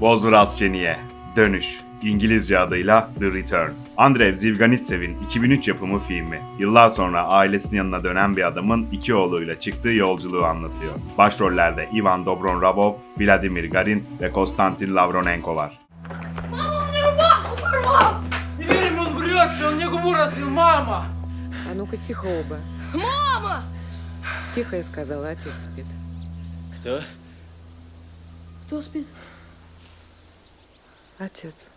Vozvrazcheniye, Dönüş, İngilizce adıyla The Return. Andrev Zivganitsev'in 2003 yapımı filmi. Yıllar sonra ailesinin yanına dönen bir adamın iki oğluyla çıktığı yolculuğu anlatıyor. Başrollerde Ivan Dobronravov, Vladimir Garin ve Konstantin Lavronenko var. Не верь ему, он врет, что он мне губу разбил, мама! А ну-ка тихо оба. Мама! Тихо я сказала, отец спит. Кто? Кто спит? Отец.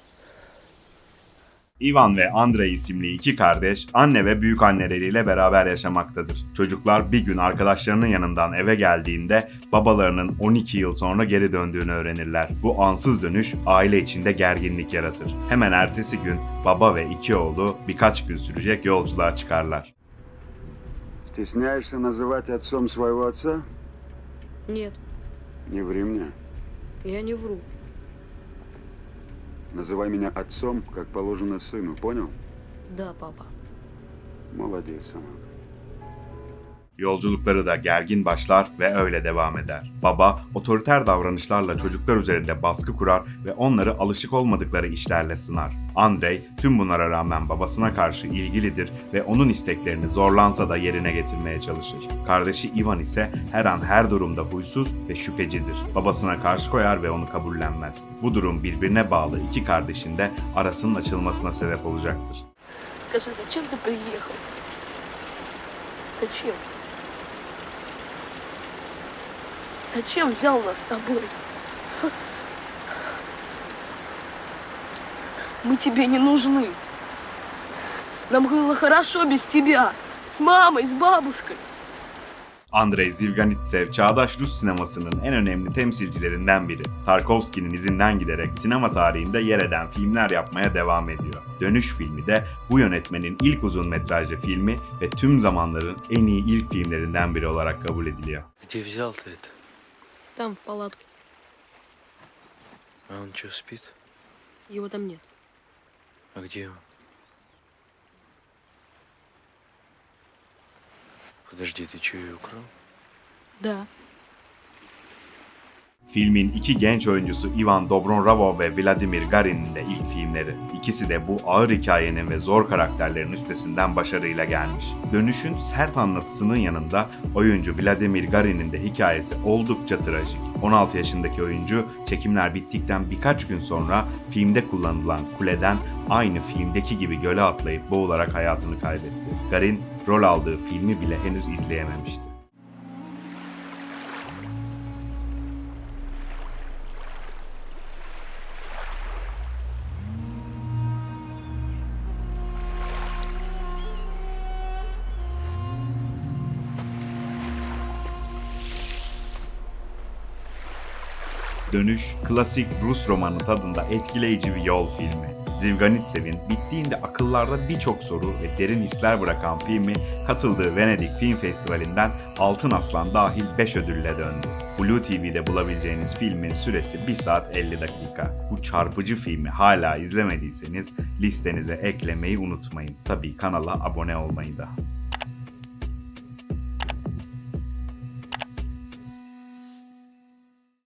Ivan ve Andrei isimli iki kardeş anne ve büyük anneleriyle beraber yaşamaktadır. Çocuklar bir gün arkadaşlarının yanından eve geldiğinde babalarının 12 yıl sonra geri döndüğünü öğrenirler. Bu ansız dönüş aile içinde gerginlik yaratır. Hemen ertesi gün baba ve iki oğlu birkaç gün sürecek yolculuğa çıkarlar. Стесняешься называть отцом своего отца? Нет, Не ври мне. я не вру. Называй меня отцом, как положено сыну, понял? Да, папа. Молодец, сынок. Yolculukları da gergin başlar ve öyle devam eder. Baba otoriter davranışlarla çocuklar üzerinde baskı kurar ve onları alışık olmadıkları işlerle sınar. Andrei tüm bunlara rağmen babasına karşı ilgilidir ve onun isteklerini zorlansa da yerine getirmeye çalışır. Kardeşi Ivan ise her an her durumda huysuz ve şüphecidir. Babasına karşı koyar ve onu kabullenmez. Bu durum birbirine bağlı iki kardeşin de arasının açılmasına sebep olacaktır. Скажи, зачем ты приехал? Зачем? Зачем взял нас с собой? Ха? Мы тебе не нужны. Нам было хорошо без тебя. С мамой, с бабушкой. Andrei Zivganitsev, çağdaş Rus sinemasının en önemli temsilcilerinden biri. Tarkovski'nin izinden giderek sinema tarihinde yer eden filmler yapmaya devam ediyor. Dönüş filmi de bu yönetmenin ilk uzun metrajlı filmi ve tüm zamanların en iyi ilk filmlerinden biri olarak kabul ediliyor. Где взял ты это? Там, в палатке. А он что, спит? Его там нет. А где он? Подожди, ты что, ее украл? Да. Filmin iki genç oyuncusu Ivan Dobronravov ve Vladimir Garin'in de ilk filmleri. İkisi de bu ağır hikayenin ve zor karakterlerin üstesinden başarıyla gelmiş. Dönüşün sert anlatısının yanında oyuncu Vladimir Garin'in de hikayesi oldukça trajik. 16 yaşındaki oyuncu çekimler bittikten birkaç gün sonra filmde kullanılan kuleden aynı filmdeki gibi göle atlayıp boğularak hayatını kaybetti. Garin rol aldığı filmi bile henüz izleyememişti. Dönüş, klasik Rus romanı tadında etkileyici bir yol filmi. Zivganitsev'in bittiğinde akıllarda birçok soru ve derin hisler bırakan filmi katıldığı Venedik Film Festivali'nden Altın Aslan dahil 5 ödülle döndü. Blue TV'de bulabileceğiniz filmin süresi 1 saat 50 dakika. Bu çarpıcı filmi hala izlemediyseniz listenize eklemeyi unutmayın. Tabii kanala abone olmayı da.